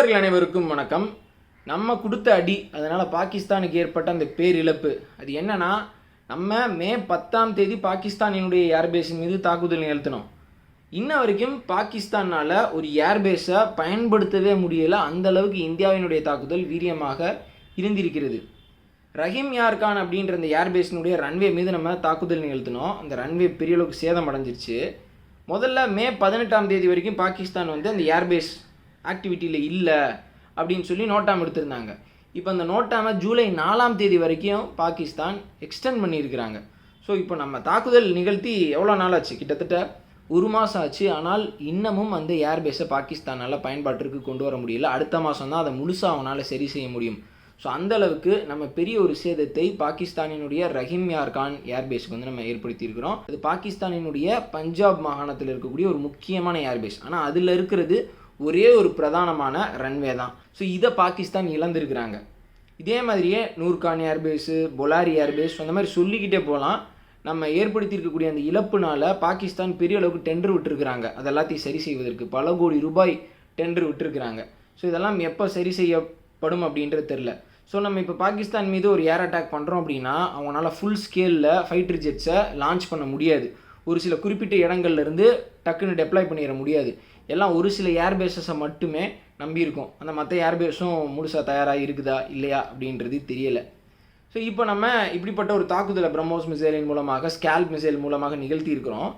நண்பர்கள் அனைவருக்கும் வணக்கம். நம்ம கொடுத்த அடி அதனால் பாகிஸ்தானுக்கு ஏற்பட்ட அந்த பேரிழப்பு அது என்னன்னா நம்ம மே பத்தாம் தேதி பாகிஸ்தானினுடைய ஏர்பேஸின் மீது தாக்குதல் நிகழ்த்தினோம். இன்ன வரைக்கும் பாகிஸ்தானால் ஒரு ஏர்பேஸை பயன்படுத்தவே முடியல அந்த அளவுக்கு இந்தியாவினுடைய தாக்குதல் வீரியமாக இருந்திருக்கிறது. ரஹீம் யார்கான் அப்படின்ற அந்த ஏர்பேஸினுடைய ரன்வே மீது நம்ம தாக்குதல் நிகழ்த்தினோம். அந்த ரன்வே பெரிய அளவுக்கு சேதம் அடைஞ்சிருச்சு. முதல்ல மே பதினெட்டாம் தேதி வரைக்கும் பாகிஸ்தான் வந்து அந்த ஏர்பேஸ் ஆக்டிவிட்டியில் இல்லை அப்படின்னு சொல்லி நோட்டாம் எடுத்திருந்தாங்க. இப்போ அந்த நோட்டாமை ஜூலை நாலாம் தேதி வரைக்கும் பாகிஸ்தான் எக்ஸ்டெண்ட் பண்ணியிருக்கிறாங்க. ஸோ இப்போ நம்ம தாக்குதல் நிகழ்த்தி எவ்வளோ நாள் ஆச்சு? கிட்டத்தட்ட ஒரு மாதம் ஆச்சு. ஆனால் இன்னமும் அந்த ஏர்பேஸை பாகிஸ்தானால் பயன்பாட்டிற்கு கொண்டு வர முடியல. அடுத்த மாதம் தான் அதை முழுசாக அவனால் சரி செய்ய முடியும். ஸோ அந்த அளவுக்கு நம்ம பெரிய ஒரு சேதத்தை பாகிஸ்தானினுடைய ரஹீம் யார் கான் ஏர்பேஸ்க்கு வந்து நம்ம ஏற்படுத்தியிருக்கிறோம் அது பாகிஸ்தானினுடைய பஞ்சாப் மாகாணத்தில் இருக்கக்கூடிய ஒரு முக்கியமான ஏர்பேஸ் ஆனால் அதில் இருக்கிறது ஒரே ஒரு பிரதானமான ரன்வே தான். ஸோ இதை பாகிஸ்தான் இழந்திருக்கிறாங்க. இதே மாதிரியே நூர்கான் ஏர்பேஸு பொலாரி ஏர்பேஸ் அந்த மாதிரி சொல்லிக்கிட்டே போகலாம் நம்ம ஏற்படுத்தியிருக்கக்கூடிய அந்த இழப்புனால பாகிஸ்தான் பெரிய அளவுக்கு டெண்டர் விட்டுருக்குறாங்க. அது எல்லாத்தையும் சரி செய்வதற்கு. பல கோடி ரூபாய் டெண்டர் விட்டுருக்குறாங்க. ஸோ இதெல்லாம் எப்போ சரி செய்யப்படும் அப்படின்றது தெரில ஸோ நம்ம இப்போ பாகிஸ்தான் மீது ஒரு ஏர் அட்டாக் பண்ணுறோம் அப்படின்னா அவங்களால ஃபுல் ஸ்கேலில் ஃபைட்டர் ஜெட்ஸை லான்ச் பண்ண முடியாது. ஒரு சில குறிப்பிட்ட இடங்கள்லேருந்து டக்குன்னு டெப்ளாய் பண்ணிட முடியாது. எல்லாம் ஒரு சில ஏர்பேஸஸை மட்டுமே நம்பியிருக்கோம். அந்த மற்ற ஏர்பேஸும் முழுசாக தயாராக இருக்குதா இல்லையா அப்படின்றது தெரியலை. ஸோ இப்போ நம்ம இப்படிப்பட்ட ஒரு தாக்குதலை பிரம்மோஸ் மிசைலின் மூலமாக ஸ்கேல்ப் மிசைல் மூலமாக நிகழ்த்தி இருக்கிறோம்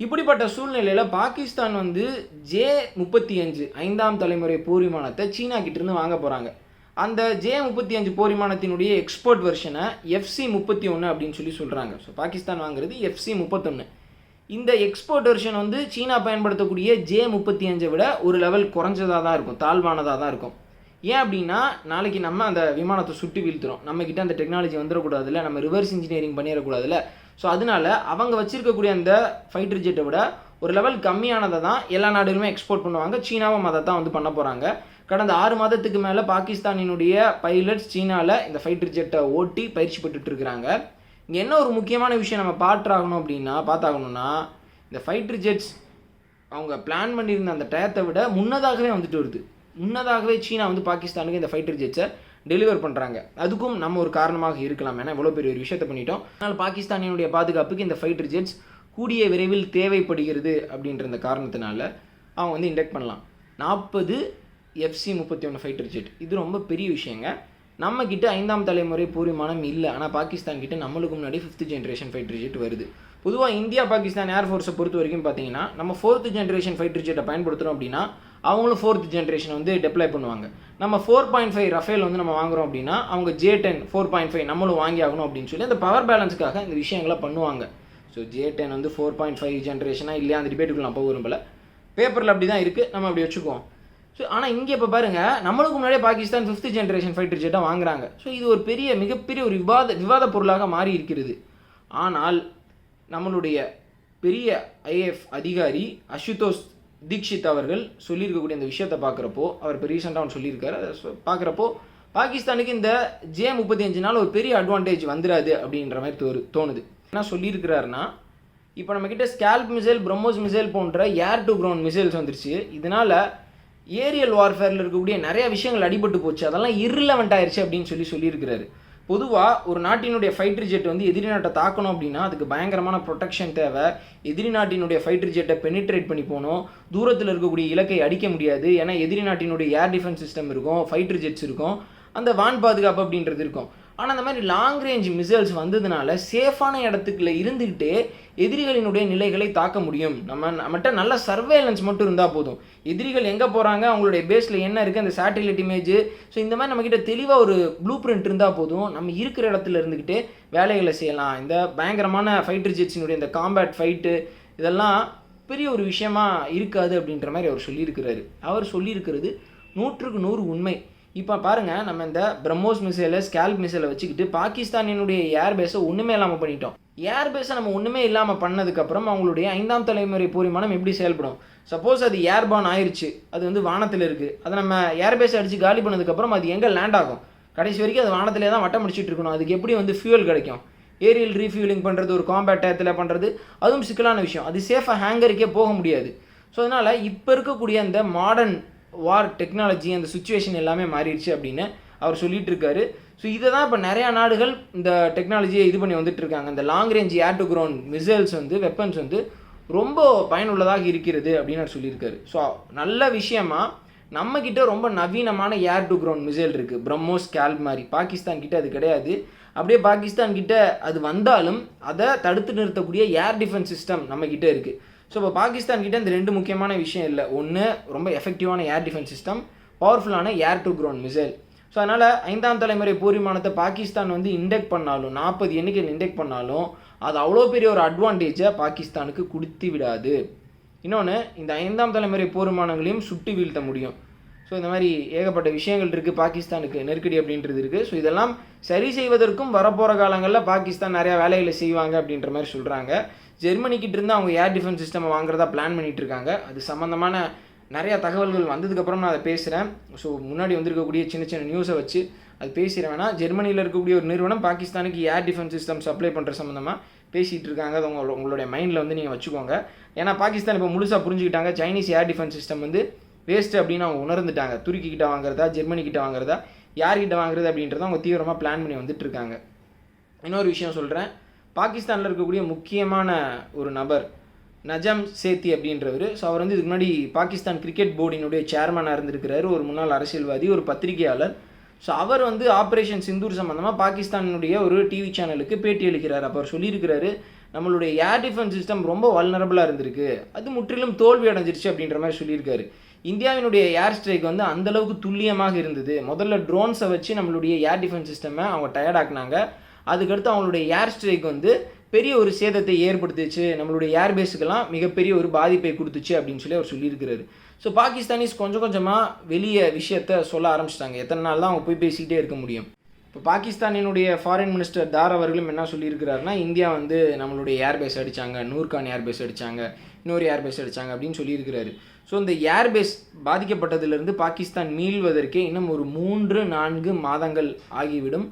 இப்படிப்பட்ட சூழ்நிலையில் பாகிஸ்தான் வந்து ஜே முப்பத்தி அஞ்சு ஐந்தாம் தலைமுறை போர் விமானத்தை சீனா கிட்டேருந்து வாங்க போகிறாங்க அந்த ஜே முப்பத்தி அஞ்சு போர் விமானத்தினுடைய எக்ஸ்போர்ட் வெர்ஷனை எஃப்சி முப்பத்தி ஒன்று அப்படின்னு சொல்லி சொல்கிறாங்க ஸோ பாகிஸ்தான் வாங்குறது எஃப்சி முப்பத்தொன்று இந்த எக்ஸ்போர்ட் வெர்ஷன் வந்து சீனா பயன்படுத்தக்கூடிய ஜே முப்பத்தி அஞ்சை விட ஒரு லெவல் குறைஞ்சதாக தான் இருக்கும் தாழ்வானதாக தான் இருக்கும். ஏன் அப்படின்னா நாளைக்கு நம்ம அந்த விமானத்தை சுட்டு வீழ்த்துறோம். நம்மக்கிட்ட அந்த டெக்னாலஜி வந்துடக்கூடாதுல்ல நம்ம ரிவர்ஸ் இன்ஜினியரிங் பண்ணிடக்கூடாதுல்ல. ஸோ அதனால அவங்க வச்சுருக்கக்கூடிய அந்த ஃபைட்டர் ஜெட்டை விட ஒரு லெவல் கம்மியானதை தான் எல்லா நாடுகளுமே எக்ஸ்போர்ட் பண்ணுவாங்க. சீனாவும் அதை தான் வந்து பண்ண போகிறாங்க கடந்த ஆறு மாதத்துக்கு மேலே பாகிஸ்தானினுடைய பைலட்ஸ் சீனாவில் இந்த ஃபைட்டர் ஜெட்டை ஓட்டி பயிற்சி பெற்றுட்டு இருக்கிறாங்க. இங்கே என்ன ஒரு முக்கியமான விஷயம் நம்ம பாட்டாகணும் அப்படின்னா பார்த்தாகணும்னா இந்த ஃபைட்டர் ஜெட்ஸ் அவங்க பிளான் பண்ணியிருந்த அந்த டயத்தை விட முன்னதாகவே வந்துட்டு வருது. முன்னதாகவே சீனா வந்து பாகிஸ்தானுக்கு இந்த ஃபைட்டர் ஜெட்ஸை டெலிவர் பண்ணுறாங்க அதுக்கும் நம்ம ஒரு காரணமாக இருக்கலாம். ஏன்னா இவ்வளோ பெரிய ஒரு விஷயத்தை பண்ணிட்டோம். அதனால் பாகிஸ்தானினுடைய பாதுகாப்புக்கு இந்த ஃபைட்டர் ஜெட்ஸ் கூடிய விரைவில் தேவைப்படுகிறது அப்படின்ற இந்த காரணத்தினால அவங்க வந்து இண்டெக்ட் பண்ணலாம். நாற்பது எஃப்சி முப்பத்தி ஒன்று ஃபைட்டர் ஜெட் இது ரொம்ப பெரிய விஷயங்க. நம்ம கிட்ட ஐந்தாம் தலைமுறை பூரிமானம் இல்லை. ஆனால் பாகிஸ்தான் கிட்ட நம்மளுக்கு முன்னாடி ஃபிஃப்த் ஜென்ரேஷன் ஃபைட்டர் ஜெட் வருது. பொதுவாக இந்தியா பாகிஸ்தான் ஏர்ஃபோர்ஸை பொறுத்த வரைக்கும் பார்த்தீங்கன்னா நம்ம ஃபோர்த் ஜென்ரேஷன் ஃபைட்டர் ஜெட்டை பயன்படுத்துகிறோம் அப்படின்னா அவங்களும் ஃபோர்த் ஜென்ரேஷன் வந்து டெப்ளை பண்ணுவாங்க. நம்ம ஃபோர் பாயிண்ட் ஃபைவ் ரஃபேல் வந்து நம்ம வாங்குறோம் அப்படின்னா அவங்க J ten four point five நம்மளும் வாங்கி ஆகணும் அப்படின்னு சொல்லி அந்த பவர் பேலன்ஸுக்காக இந்த விஷயங்களை பண்ணுவாங்க. ஸோ ஜே டென் வந்து ஃபோர் பாயிண்ட் ஃபைவ் ஜென்ரேஷனாக இல்லையா? அந்த டிபேட்டுக்குள்ள நான் போக விரும்பல. பேப்பரில் அப்படி தான் இருக்குது நம்ம அப்படி வச்சுக்குவோம். ஸோ ஆனால் இங்கே இப்போ பாருங்கள் நம்மளுக்கு முன்னாடியே பாகிஸ்தான் ஃபிஃப்த் ஜென்ரேஷன் ஃபைட்டர் ஜெட்டாக வாங்குறாங்க. ஸோ இது ஒரு பெரிய மிகப்பெரிய ஒரு விவாத விவாத பொருளாக மாறி இருக்கிறது. ஆனால் நம்மளுடைய பெரிய ஐஏஎஃப் அதிகாரி அசுதோஷ் தீக்ஷித் அவர்கள் சொல்லியிருக்கக்கூடிய இந்த விஷயத்தை பார்க்குறப்போ அவர் இப்போ ரீசெண்டாக ஒன்று சொல்லியிருக்காரு. அதை பார்க்குறப்போ பாகிஸ்தானுக்கு இந்த ஜே முப்பத்தி அஞ்சு நாள் ஒரு பெரிய அட்வான்டேஜ் வந்துடாது அப்படின்ற மாதிரி தோறு தோணுது. என்ன சொல்லியிருக்கிறாருன்னா இப்போ நம்மக்கிட்ட ஸ்கேல்ப் மிசைல் பிரம்மோஸ் மிசைல் போன்ற ஏர் டு கிரவுண்ட் மிசைல்ஸ் வந்துருச்சு. இதனால் ஏரியல் வார்ஃபேரில் இருக்கக்கூடிய நிறைய விஷயங்கள் அடிபட்டு போச்சு. அதெல்லாம் இர்ரிலவெண்ட் ஆயிடுச்சு அப்படின்னு சொல்லி சொல்லியிருக்கிறாரு. பொதுவாக ஒரு நாட்டினுடைய ஃபைட்டர் ஜெட் வந்து எதிரி நாட்டை தாக்கணும் அப்படின்னா அதுக்கு பயங்கரமான ப்ரொடெக்ஷன் தேவை. எதிரி நாட்டினுடைய ஃபைட்டர் ஜெட்டை பெனிட்ரேட் பண்ணி போகணும். தூரத்தில் இருக்கக்கூடிய இலக்கை அடிக்க முடியாது. ஏன்னா எதிரி நாட்டினுடைய ஏர் டிஃபென்ஸ் சிஸ்டம் இருக்கும் ஃபைட்டர் ஜெட்ஸ் இருக்கும். அந்த வான் பாதுகாப்பு அப்படின்றது இருக்கும். ஆனால் அந்த மாதிரி லாங் ரேஞ்ச் மிசைல்ஸ் வந்ததுனால சேஃபான இடத்துக்குள்ள இருந்துக்கிட்டே எதிரிகளினுடைய நிலைகளை தாக்க முடியும். நம்ம நம்மகிட்ட நல்ல சர்வேலன்ஸ் மட்டும் இருந்தால் போதும். எதிரிகள் எங்கே போகிறாங்க அவங்களுடைய பேஸில் என்ன இருக்குது அந்த சேட்டலைட் இமேஜ் ஸோ இந்த மாதிரி நம்மக்கிட்ட தெளிவாக ஒரு ப்ளூ பிரிண்ட் இருந்தால் போதும். நம்ம இருக்கிற இடத்துல இருந்துக்கிட்டே வேலைகளை செய்யலாம். இந்த பயங்கரமான ஃபைட்டர் ஜெட்ஸினுடைய இந்த காம்பேட் ஃபைட்டு இதெல்லாம் பெரிய ஒரு விஷயமா இருக்காது அப்படின்ற மாதிரி அவர் சொல்லியிருக்கிறாரு. அவர் சொல்லியிருக்கிறது நூற்றுக்கு நூறு உண்மை. இப்போ பாருங்கள் நம்ம இந்த பிரம்மோஸ் மிசைலை ஸ்கேல்ப் மிசைலை வச்சுக்கிட்டு பாகிஸ்தானினுடைய ஏர்பேஸை ஒன்றுமே இல்லாமல் பண்ணிட்டோம். ஏர்பேஸை நம்ம ஒன்றுமே இல்லாமல் பண்ணதுக்கப்புறம் அவங்களுடைய ஐந்தாம் தலைமுறை போர் எப்படி செயல்படும்? சப்போஸ் அது ஏர்பான் ஆயிடுச்சு அது வந்து வானத்தில் இருக்குது அதை நம்ம ஏர்பேஸை அடித்து காலி பண்ணதுக்கப்புறம் அது எங்கே லேண்ட் ஆகும்? கடைசி வரைக்கும் அது வானத்திலே தான் வட்டம் அடிச்சிட்டு இருக்கணும். அதுக்கு எப்படி வந்து ஃபியூல் கிடைக்கும்? ஏரியல் ரீஃபியூலிங் பண்ணுறது ஒரு காம்பேட் டயத்தில் பண்ணுறது அதுவும் சிக்கலான விஷயம். அது சேஃபாக ஹேங்கருக்கே போக முடியாது. ஸோ அதனால் இப்போ இருக்கக்கூடிய அந்த மாடர்ன் வார் டெக்னாலஜி அந்த சுச்சுவேஷன் எல்லாமே மாறிடுச்சு அப்படின்னு அவர் சொல்லிட்டு இருக்காரு ஸோ இதை தான் இப்போ நிறையா நாடுகள் இந்த டெக்னாலஜியை இது பண்ணி வந்துட்டு இருக்காங்க இந்த long range air to ground missiles வந்து வெப்பன்ஸ் வந்து ரொம்ப பயனுள்ளதாக இருக்கிறது அப்படின்னு அவர் சொல்லியிருக்காரு. ஸோ நல்ல விஷயமா நம்மக்கிட்ட ரொம்ப நவீனமான ஏர் டு கிரவுண்ட் மிசைல் இருக்குது பிரம்மோஸ் கேல்ப் மாதிரி. பாகிஸ்தான் கிட்ட அது கிடையாது. அப்படியே பாகிஸ்தான் கிட்ட அது வந்தாலும் அதை தடுத்து நிறுத்தக்கூடிய ஏர் டிஃபென்ஸ் சிஸ்டம் நம்மக்கிட்ட இருக்குது ஸோ இப்போ பாகிஸ்தான் கிட்ட இந்த ரெண்டு முக்கியமான விஷயம் இல்லை. ஒன்று ரொம்ப எஃபெக்டிவான ஏர் டிஃபென்ஸ் சிஸ்டம் பவர்ஃபுல்லான air to ground missile so அதனால் ஐந்தாம் தலைமுறை போரிமானத்தை பாகிஸ்தான் வந்து இண்டெக்ட் பண்ணாலும் நாற்பது எண்ணிக்கையில் இண்டெக்ட் பண்ணாலும் அது அவ்வளோ பெரிய ஒரு அட்வான்டேஜை பாகிஸ்தானுக்கு கொடுத்து விடாது. இன்னொன்று இந்த ஐந்தாம் தலைமுறை போர்மானங்களையும் சுட்டு வீழ்த்த முடியும். ஸோ இந்த மாதிரி ஏகப்பட்ட விஷயங்கள் இருக்குது பாகிஸ்தானுக்கு நெருக்கடி அப்படின்றது இருக்குது ஸோ இதெல்லாம் சரி செய்வதற்கும் வரப்போகிற காலங்களில் பாகிஸ்தான் நிறையா வேலைகளை செய்வாங்க அப்படின்ற மாதிரி சொல்கிறாங்க ஜெர்மனிக்கிட்ட இருந்து அவங்க ஏர் டிஃபென்ஸ் சிஸ்டம் வாங்குறதா பிளான் பண்ணிட்டு இருக்காங்க அது சம்மந்தமான நிறைய தகவல்கள் வந்ததுக்கப்புறம் நான் அதை பேசுகிறேன் ஸோ முன்னாடி வந்திருக்கக்கூடிய சின்ன சின்ன நியூஸை வச்சு அது பேசிடுறேன் வேணா ஜெர்மனியில் இருக்கக்கூடிய ஒரு நிறுவனம் பாகிஸ்தானுக்கு ஏர் டிஃபென்ஸ் சிஸ்டம் சப்ளை பண்ணுற சம்மந்தமாக பேசிகிட்டு இருக்காங்க அது உங்களோட உங்களுடைய மைண்டில் வந்து நீங்கள் வச்சுக்கோங்க. ஏன்னா பாகிஸ்தான் இப்போ முழுசாக புரிஞ்சுக்கிட்டாங்க. சைனீஸ் ஏர் டிஃபென்ஸ் சிஸ்டம் வந்து வேஸ்ட்டு அப்படின்னு அவங்க உணர்ந்துட்டாங்க. துருக்கி கிட்ட வாங்குறதா ஜெர்மனி கிட்ட வாங்குறதா யார்கிட்ட வாங்குறது அப்படின்றத அவங்க தீவிரமாக பிளான் பண்ணி வந்துட்டு இருக்காங்க இன்னொரு விஷயம் சொல்கிறேன் பாகிஸ்தானில் இருக்கக்கூடிய முக்கியமான ஒரு நபர் நஜம் சேத்தி அப்படின்றவர். ஸோ அவர் வந்து இதுக்கு முன்னாடி பாகிஸ்தான் கிரிக்கெட் போர்டினுடைய சேர்மனாக இருந்திருக்கிறாரு. ஒரு முன்னாள் அரசியல்வாதி ஒரு பத்திரிகையாளர். ஸோ அவர் வந்து ஆப்ரேஷன் சிந்தூர் சம்மந்தமாக பாகிஸ்தானுடைய ஒரு டிவி சேனலுக்கு பேட்டி அளிக்கிறார். அப்போ அவர் சொல்லியிருக்கிறாரு நம்மளுடைய ஏர் டிஃபென்ஸ் சிஸ்டம் ரொம்ப வல்னரபுளாக இருந்திருக்கு. அது முற்றிலும் தோல்வி அடைஞ்சிருச்சு அப்படின்ற மாதிரி சொல்லியிருக்காரு. இந்தியாவினுடைய ஏர் ஸ்ட்ரைக் வந்து அந்த அளவுக்கு துல்லியமாக இருந்தது. முதல்ல ட்ரோன்ஸை வச்சு நம்மளுடைய ஏர் டிஃபென்ஸ் சிஸ்டமை அவங்க டயர்டாக்குனாங்க அதுக்கடுத்து அவங்களுடைய ஏர் ஸ்ட்ரைக் வந்து பெரிய ஒரு சேதத்தை ஏற்படுத்துச்சு. நம்மளுடைய ஏர்பேஸுக்கெல்லாம் மிகப்பெரிய ஒரு பாதிப்பை கொடுத்துச்சு அப்படின்னு சொல்லி அவர் சொல்லியிருக்கிறாரு. ஸோ பாகிஸ்தானிஸ் கொஞ்சம் கொஞ்சமாக வெளியே விஷயத்த சொல்ல ஆரம்பிச்சிட்டாங்க. எத்தனை நாள் தான் அவங்க போய் பேசிக்கிட்டே இருக்க முடியும். இப்போ பாகிஸ்தானினுடைய ஃபாரின் மினிஸ்டர் தார் அவர்களும் என்ன சொல்லியிருக்கிறாருன்னா இந்தியா வந்து நம்மளுடைய ஏர்பேஸ் அடித்தாங்க நூர்கான் ஏர்பேஸ் அடித்தாங்க இன்னொரு ஏர்பேஸ் அடித்தாங்க அப்படின்னு சொல்லியிருக்கிறாரு. ஸோ இந்த ஏர்பேஸ் பாதிக்கப்பட்டதிலிருந்து பாகிஸ்தான் மீள்வதற்கே இன்னும் ஒரு மூன்று நான்கு மாதங்கள் ஆகிவிடும்.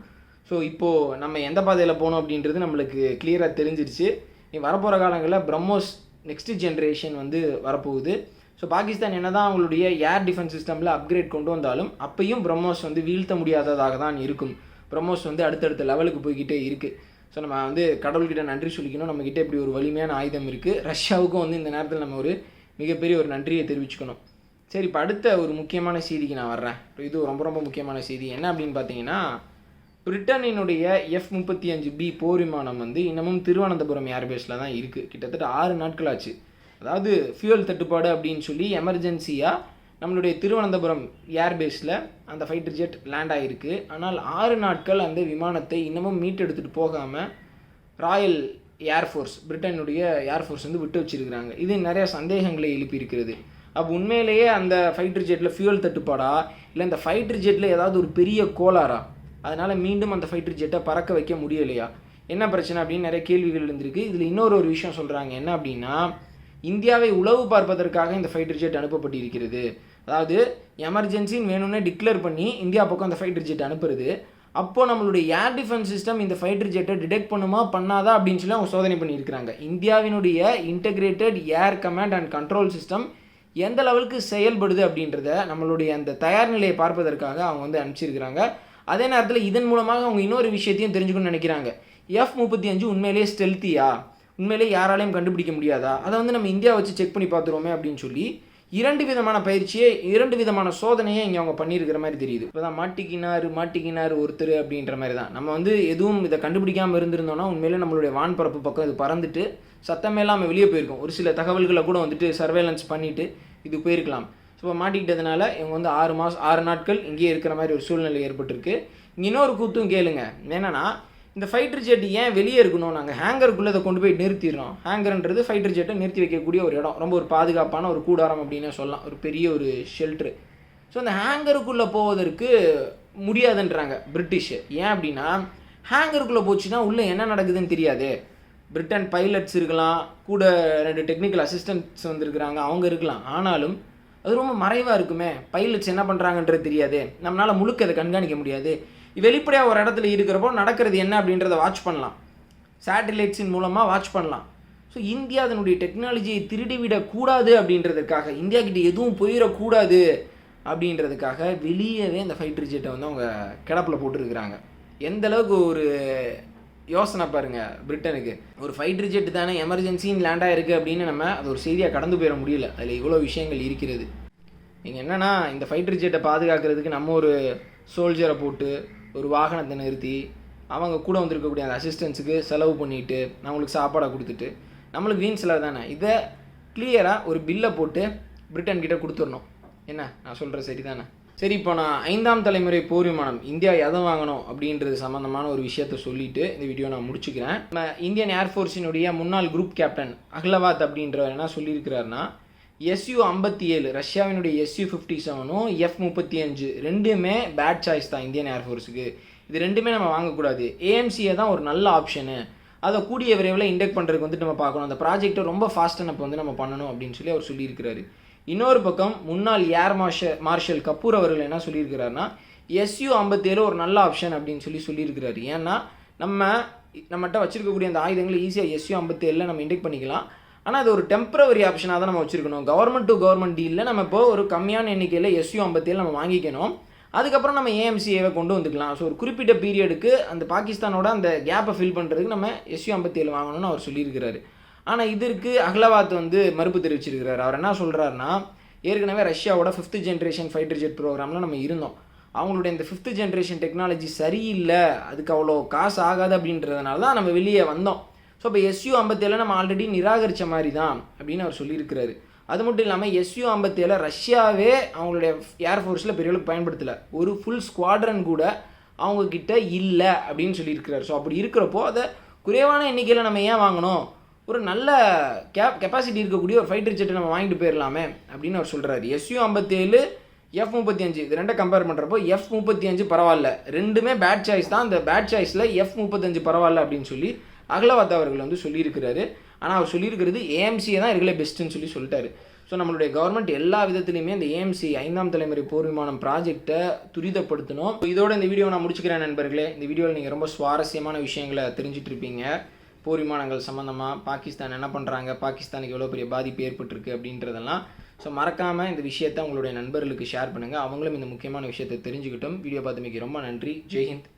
ஸோ இப்போது நம்ம எந்த பாதையில் போகணும் அப்படின்றது நம்மளுக்கு கிளியராக தெரிஞ்சிருச்சு. நீ வரப்போகிற காலங்களில் பிரம்மோஸ் நெக்ஸ்ட் ஜென்ரேஷன் வந்து வரப்போகுது. ஸோ பாகிஸ்தான் என்ன தான் அவங்களுடைய ஏர் டிஃபென்ஸ் சிஸ்டமில் அப்கிரேட் கொண்டு வந்தாலும் அப்பையும் பிரம்மோஸ் வந்து வீழ்த்த முடியாததாக தான் இருக்கும். பிரம்மோஸ் வந்து அடுத்தடுத்த லெவலுக்கு போய்கிட்டே இருக்குது ஸோ நம்ம வந்து கடவுள்கிட்ட நன்றி சொல்லிக்கணும். நம்மக்கிட்ட இப்படி ஒரு வலிமையான ஆயுதம் இருக்குது ரஷ்யாவுக்கும் வந்து இந்த நேரத்தில் நம்ம ஒரு மிகப்பெரிய ஒரு நன்றியை தெரிவிச்சுக்கணும். சரி இப்போ அடுத்த ஒரு முக்கியமான செய்திக்கு நான் வர்றேன். இப்போ இது ரொம்ப ரொம்ப முக்கியமான செய்தி. என்ன அப்படின்னு பார்த்தீங்கன்னா பிரிட்டனினுடைய எஃப் முப்பத்தி அஞ்சு பி போர் விமானம் வந்து இன்னமும் திருவனந்தபுரம் ஏர்பேஸில் தான் இருக்குது கிட்டத்தட்ட ஆறு நாட்கள் ஆச்சு அதாவது ஃபியூயல் தட்டுப்பாடு அப்படின்னு சொல்லி எமர்ஜென்சியாக நம்மளுடைய திருவனந்தபுரம் ஏர்பேஸில் அந்த ஃபைட்டர் ஜெட் லேண்ட் ஆகிருக்கு ஆனால் ஆறு நாட்கள் அந்த விமானத்தை இன்னமும் மீட்டெடுத்துட்டு போகாமல் ராயல் ஏர்ஃபோர்ஸ் பிரிட்டனுடைய ஏர்ஃபோர்ஸ் வந்து விட்டு வச்சிருக்கிறாங்க. இது நிறைய சந்தேகங்களை எழுப்பியிருக்கிறது. அப்போ உண்மையிலேயே அந்த ஃபைட்டர் ஜெட்டில் ஃபியூயல் தட்டுப்பாடா? இல்லை இந்த ஃபைட்டர் ஜெட்டில் ஏதாவது ஒரு பெரிய கோளாறா? அதனால் மீண்டும் அந்த ஃபைட்டர் ஜெட்டை பறக்க வைக்க முடியலையா? என்ன பிரச்சனை அப்படின்னு நிறைய கேள்விகள் இருந்திருக்கு. இதில் இன்னொரு ஒரு விஷயம் சொல்கிறாங்க என்ன அப்படின்னா இந்தியாவை உளவு பார்ப்பதற்காக இந்த ஃபைட்டர் ஜெட் அனுப்பப்பட்டிருக்கிறது. அதாவது எமர்ஜென்சின்னு வேணும்னே டிக்ளேர் பண்ணி இந்தியா பக்கம் அந்த ஃபைட்டர் ஜெட் அனுப்புறது. அப்போது நம்மளுடைய ஏர் டிஃபென்ஸ் சிஸ்டம் இந்த ஃபைட்டர் ஜெட்டை டிடெக்ட் பண்ணுமா பண்ணாதா அப்படின்னு சொல்லி அவங்க சோதனை பண்ணியிருக்கிறாங்க. இந்தியாவினுடைய integrated air command and control system எந்த லெவலுக்கு செயல்படுது அப்படின்றத நம்மளுடைய அந்த தயார் நிலையை பார்ப்பதற்காக அவங்க வந்து அனுப்பிச்சிருக்கிறாங்க. அதே நேரத்தில் இதன் மூலமாக அவங்க இன்னொரு விஷயத்தையும் தெரிஞ்சுக்கணும்னு நினைக்கிறாங்க. எஃப் முப்பத்தி அஞ்சு உண்மையிலேயே ஸ்டெல்த்தியா உண்மையிலேயே யாராலையும் கண்டுபிடிக்க முடியாதா? அதை வந்து நம்ம இந்தியா வச்சு செக் பண்ணி பார்த்துருவோமே அப்படின்னு சொல்லி இரண்டு விதமான பயிற்சியை இரண்டு விதமான சோதனையை இங்கே அவங்க பண்ணியிருக்கிற மாதிரி தெரியுது. இப்போ தான் மாட்டிக்கினார் மாட்டிக்கினார் ஒருத்தர் அப்படின்ற மாதிரி தான் நம்ம வந்து எதுவும் இதை கண்டுபிடிக்காமல் இருந்திருந்தோம்னா உண்மையிலே நம்மளுடைய வான்பரப்பு பக்கம் இது பறந்துட்டு சத்தமே இல்லாமல் வெளியே போயிருக்கோம். ஒரு சில தகவல்களை கூட வந்துட்டு சர்வேலன்ஸ் பண்ணிவிட்டு இது போயிருக்கலாம். இப்போ மாட்டிக்கிட்டதுனால இவங்க வந்து ஆறு மாதம் ஆறு நாட்கள் இங்கேயே இருக்கிற மாதிரி ஒரு சூழ்நிலை ஏற்பட்டிருக்கு. இன்னொரு கூத்தும் கேளுங்க. என்னென்னா இந்த ஃபைட்டர் ஜெட் ஏன் வெளியே இருக்கணும்? நாங்கள் ஹேங்கருக்குள்ளே அதை கொண்டு போய் நிறுத்திடுறோம். ஹேங்கர்ன்றது ஃபைட்டர் ஜெட்டை நிறுத்தி வைக்கக்கூடிய ஒரு இடம். ரொம்ப ஒரு பாதுகாப்பான ஒரு கூடாரம் அப்படின்னு சொல்லலாம். ஒரு பெரிய ஒரு ஷெல்ட்ரு ஸோ அந்த ஹேங்கருக்குள்ளே போவதற்கு முடியாதுன்றாங்க பிரிட்டிஷு. ஏன் அப்படின்னா ஹேங்கருக்குள்ளே போச்சுன்னா உள்ளே என்ன நடக்குதுன்னு தெரியாது. பிரிட்டன் பைலட்ஸ் இருக்கலாம். கூட ரெண்டு டெக்னிக்கல் அசிஸ்டன்ட்ஸ் வந்துருக்குறாங்க. அவங்க இருக்கலாம். ஆனாலும் அது ரொம்ப மறைவாக இருக்குமே? பைலட்ஸ் என்ன பண்ணுறாங்கன்றது தெரியாது. நம்மளால் முழுக்க அதை கண்காணிக்க முடியாது. வெளிப்படையாக ஒரு இடத்துல இருக்கிறப்போ நடக்கிறது என்ன அப்படின்றத வாட்ச் பண்ணலாம். சேட்டலைட்ஸின் மூலமாக வாட்ச் பண்ணலாம். ஸோ இந்தியா அதனுடைய டெக்னாலஜியை திருடிவிடக்கூடாது அப்படின்றதுக்காக இந்தியா கிட்ட எதுவும் போயிடக்கூடாது அப்படின்றதுக்காக வெளியவே இந்த ஃபைட்டர் ஜெட்டை வந்து அவங்க கிடப்பில் போட்டிருக்கிறாங்க. எந்தளவுக்கு ஒரு யோசனை பாருங்க பிரிட்டனுக்கு. ஒரு ஃபைட்டர் ஜெட் தானே எமர்ஜென்சின்னு லேண்ட் ஆயிருக்கு அப்படின்னு நம்ம அது ஒரு செய்தியாக கடந்து போயிட முடியல. அதில் இவ்வளோ விஷயங்கள் இருக்கிறது. நீங்கள் என்னென்னா இந்த ஃபைட்டர் ஜெட்டை பாதுகாக்கிறதுக்கு நம்ம ஒரு சோல்ஜரை போட்டு ஒரு வாகனத்தை நிறுத்தி அவங்க கூட வந்திருக்கக்கூடிய அந்த அசிஸ்டன்ஸுக்கு செலவு பண்ணிட்டு நம்மளுக்கு சாப்பாடை கொடுத்துட்டு நம்மளுக்கு வீண் செலவு தானே. இதை கிளியராக ஒரு பில்லை போட்டு பிரிட்டன் கிட்டே கொடுத்துடணும். என்ன? நான் சொல்கிற சரி தானே சரி இப்போ நான் ஐந்தாம் தலைமுறை போர் விமானம் இந்தியா எதை வாங்கணும் அப்படின்றது சம்மந்தமான ஒரு விஷயத்த சொல்லிட்டு இந்த வீடியோ நான் முடிச்சுக்கிறேன். நம்ம இந்தியன் ஏர்ஃபோர்ஸினுடைய முன்னாள் குரூப் கேப்டன் அஹ்லவாத் அப்படின்றவர் என்ன சொல்லியிருக்கிறாருன்னா எஸ்யூ ஐம்பத்தி ஏழு ரஷ்யாவினுடைய எஸ்யூ ஃபிஃப்டி செவனும் எஃப் முப்பத்தி அஞ்சு ரெண்டுமே பேட் சாய்ஸ் தான் இந்தியன் ஏர்ஃபோர்ஸுக்கு இது ரெண்டுமே நம்ம வாங்கக்கூடாது. ஏஎம்சியை தான் ஒரு நல்ல ஆப்ஷனு அதை கூடிய விரைவில் இண்டெக்ட் பண்ணுறதுக்கு வந்துட்டு நம்ம பார்க்கணும். அந்த ப்ராஜெக்ட்டை ரொம்ப ஃபாஸ்ட்டாக நம்ம வந்து நம்ம பண்ணணும் அப்படின்னு சொல்லி அவர் சொல்லியிருக்கிறாரு. இன்னொரு பக்கம் முன்னாள் ஏர் மார்ஷல் மார்ஷல் கபூர் அவர்கள் என்ன சொல்லியிருக்கிறாருன்னா எஸ்யூ ஐம்பத்தேழு ஒரு நல்ல ஆப்ஷன் அப்படின்னு சொல்லி சொல்லியிருக்கிறாரு. ஏன்னா நம்ம நம்மகிட்ட வச்சிருக்கக்கூடிய அந்த ஆயுதங்களை ஈஸியாக எஸ்யூ ஐம்பத்தேழில் நம்ம இண்டெக்ட் பண்ணிக்கலாம். ஆனால் அது ஒரு டெம்பரவரி ஆப்ஷனாக தான் நம்ம வச்சுருக்கணும். கவர்மெண்ட் டு கவர்மெண்ட் டீலில் நம்ம இப்போ ஒரு கம்மியான எண்ணிக்கையில் எஸ்யூ ஐம்பத்தேழு நம்ம வாங்கிக்கணும். அதுக்கப்புறம் நம்ம ஏஎம்சிஏவை கொண்டு வந்துக்கலாம். ஸோ ஒரு குறிப்பிட்ட பீரியடுக்கு அந்த பாகிஸ்தானோட அந்த கேப்பை ஃபில் பண்ணுறதுக்கு நம்ம எஸ்யூ ஐம்பத்தேழு வாங்கணும்னு அவர் சொல்லியிருக்கிறாரு. ஆனால் இதற்கு அகலவாத் வந்து மறுப்பு தெரிவிச்சிருக்கிறார். அவர் என்ன சொல்கிறாருன்னா ஏற்கனவே ரஷ்யாவோட ஃபிஃப்த் ஜென்ரேஷன் ஃபைட்டர் ஜெட் ப்ரோக்ராமில் நம்ம இருந்தோம். அவங்களுடைய இந்த ஃபிஃப்த் ஜென்ரேஷன் டெக்னாலஜி சரியில்லை அதுக்கு அவ்வளோ காசு ஆகாது அப்படின்றதுனால தான் நம்ம வெளியே வந்தோம். ஸோ இப்போ எஸ்யூ ஐம்பத்தேழு நம்ம ஆல்ரெடி நிராகரித்த மாதிரி தான் அப்படின்னு அவர் சொல்லியிருக்கிறாரு. அது மட்டும் இல்லாமல் எஸ்யூ ஐம்பத்தேழு ரஷ்யாவே அவங்களுடைய ஏர்ஃபோர்ஸில் பெரிய அளவுக்கு பயன்படுத்தலை. ஒரு ஃபுல் ஸ்குவாட்ரன் கூட அவங்கக்கிட்ட இல்லை அப்படின்னு சொல்லியிருக்கிறார். ஸோ அப்படி இருக்கிறப்போ அதை குறைவான எண்ணிக்கையில் நம்ம ஏன் வாங்கணும்? ஒரு நல்ல கேப் கெப்பாசிட்டி இருக்கக்கூடிய ஒரு ஃபைட்டர் ஜெட்டை நம்ம வாங்கிட்டு போயிடலாமே அப்படின்னு அவர் சொல்கிறாரு எஸ்யூ ஐம்பத்தேழு எஃப் முப்பத்தி அஞ்சு இது ரெண்டை கம்பேர் பண்ணுறப்போ எஃப் முப்பத்தி அஞ்சு பரவாயில்ல. ரெண்டுமே பேட் சாய்ஸ் தான். அந்த பேட் சாய்ஸில் எஃப் முப்பத்தஞ்சு பரவாயில்ல அப்படின்னு சொல்லி அகலவாத் அவர்கள் வந்து சொல்லியிருக்கிறாரு. ஆனால் அவர் சொல்லியிருக்கிறது ஏஎம்சியை தான் இருக்கலே பெஸ்ட்டுன்னு சொல்லி சொல்லிட்டாரு. ஸோ நம்மளுடைய கவர்மெண்ட் எல்லா விதத்துலையுமே இந்த ஏஎம்சி ஐந்தாம் தலைமுறை போர் விமானம் ப்ராஜெக்டை துரிதப்படுத்தணும். இதோட இந்த வீடியோ நான் முடிச்சுக்கிறேன் நண்பர்களே. இந்த வீடியோவில் நீங்கள் ரொம்ப சுவாரஸ்யமான விஷயங்களை தெரிஞ்சிட்ருப்பீங்க போர் விமானங்கள் சம்மந்தமாக பாகிஸ்தான் என்ன பண்ணுறாங்க பாகிஸ்தானுக்கு எவ்வளோ பெரிய பாதிப்பு ஏற்பட்டிருக்கு அப்படின்றதெல்லாம். ஸோ மறக்காமல் இந்த விஷயத்தை உங்களுடைய நண்பர்களுக்கு ஷேர் பண்ணுங்கள் அவங்களும் இந்த முக்கியமான விஷயத்தை தெரிஞ்சுக்கிட்டும். வீடியோ பார்த்தமைக்கு ரொம்ப நன்றி. ஜெய்ஹிந்த்.